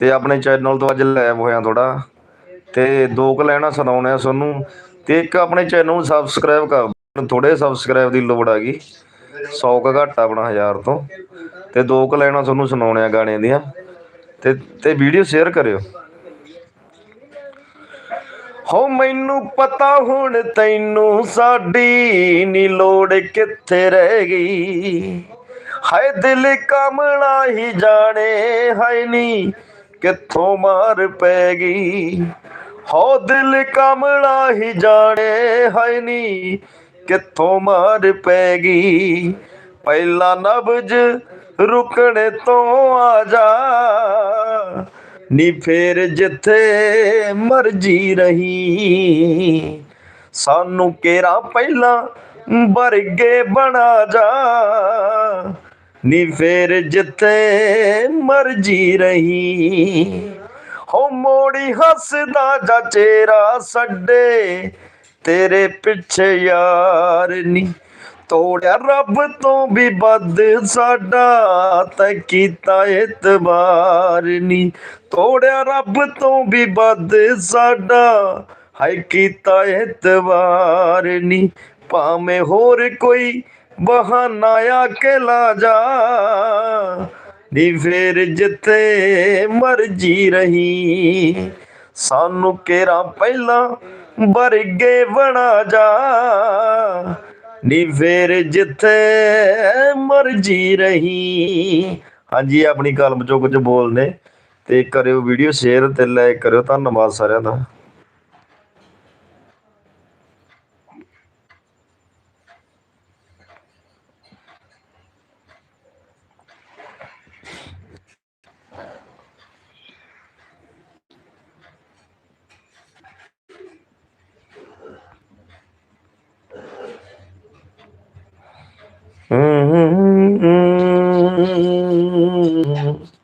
ਤੇ ਆਪਣੇ ਚੈਨਲ ਤੋਂ ਅੱਜ ਲੈਵ ਹੋਇਆ ਥੋੜਾ ਤੇ ਦੋ ਕੁ ਲੈਣਾ ਸੁਣਾਉਣੇ ਆ ਤੁਹਾਨੂੰ। ਤੇ ਇੱਕ ਆਪਣੇ ਚੈਨਲ ਨੂੰ ਸਬਸਕ੍ਰਾਈਬ ਕਰ ਥੋੜੇ ਸਬਸਕ੍ਰਾਈਬ ਦੀ ਲੋੜ ਹੈਗੀ 100 ਕੁ ਘੱਟ ਆਪਣਾ 1000 ਤੋਂ। ਤੇ ਦੋ ਕੁ ਲੈਣਾ ਤੁਹਾਨੂੰ ਸੁਣਾਉਣੇ ਆ ਗਾਣੇ ਦੀਆਂ। ਤੇ ਤੇ ਵੀਡੀਓ ਸ਼ੇਅਰ ਕਰਿਓ। ਹੋ ਮੈਨੂੰ ਪਤਾ ਹੁਣ ਤੈਨੂੰ ਸਾਡੀ ਨੀ ਲੋੜ ਕਿੱਥੇ ਰਹਿ ਗਈ। ਹਾਏ ਦਿਲ ਕਮਲਾ ਹੀ ਜਾਣੇ, ਹਾਏ ਨੀ ਕਿੱਥੋਂ ਮਾਰ ਪੈ ਗਈ? ਹੋ ਦਿਲ ਕਮਲਾ ਹੀ ਜਾਣੇ ਹਾਏ ਨੀ, ਕਿੱਥੋਂ ਮਾਰ ਪੈ ਗਈ? ਪਹਿਲਾ ਨਬਜ ਰੁਕਣੇ ਤੋਂ ਆ ਜਾ ਨੀ ਫੇਰ ਜਿੱਥੇ ਮਰਜ਼ੀ ਰਹੀ। ਸਾਨੂੰ ਕੇਰਾ ਪਹਿਲਾਂ ਵਰਗੇ ਬਣਾ ਜਾ। ਨੀ ਫੇਰ ਜਿੱਥੇ ਮਰਜ਼ੀ ਰਹੀ। ਹੋ ਮੋੜੀ ਹੱਸਦਾ ਜਾ ਚਿਹਰਾ ਛੱਡੇ ਤੇਰੇ ਪਿੱਛੇ ਯਾਰ ਨੀ। ਤੋੜਿਆ ਰੱਬ ਤੋਂ ਵੀ ਵੱਧ ਸਾਡਾ, ਤੈ ਕੀਤਾ ਇਤਬਾਰ ਨੀ। ਤੋੜਿਆ ਰੱਬ ਤੋਂ ਵੀ ਵੱਧ ਸਾਡਾ, ਹਾਏ ਕੀਤਾ ਇਤਬਾਰ ਨੀ। ਭਾਵੇਂ ਹੋਰ ਕੋਈ ਬਹਾਨਾ ਆ ਜਾ। ਨੀ ਫੇਰ ਜਿੱਥੇ ਮਰਜ਼ੀ ਰਹੀ। ਸਾਨੂੰ ਕੇਰਾ ਪਹਿਲਾਂ ਵਰਗੇ ਬਣਾ ਜਾ। ਨੀ ਫੇਰ ਜਿੱਥੇ ਮਰਜ਼ੀ ਰਹੀ। ਹਾਂਜੀ ਆਪਣੀ ਕਲਮ ਚੋਂ ਕੁਝ ਬੋਲਨੇ। ਤੇ ਕਰਿਓ ਵੀਡੀਓ ਸ਼ੇਅਰ ਤੇ ਲਾਈਕ ਕਰਿਓ। ਧੰਨਵਾਦ ਸਾਰਿਆਂ ਦਾ। Mm-hmm.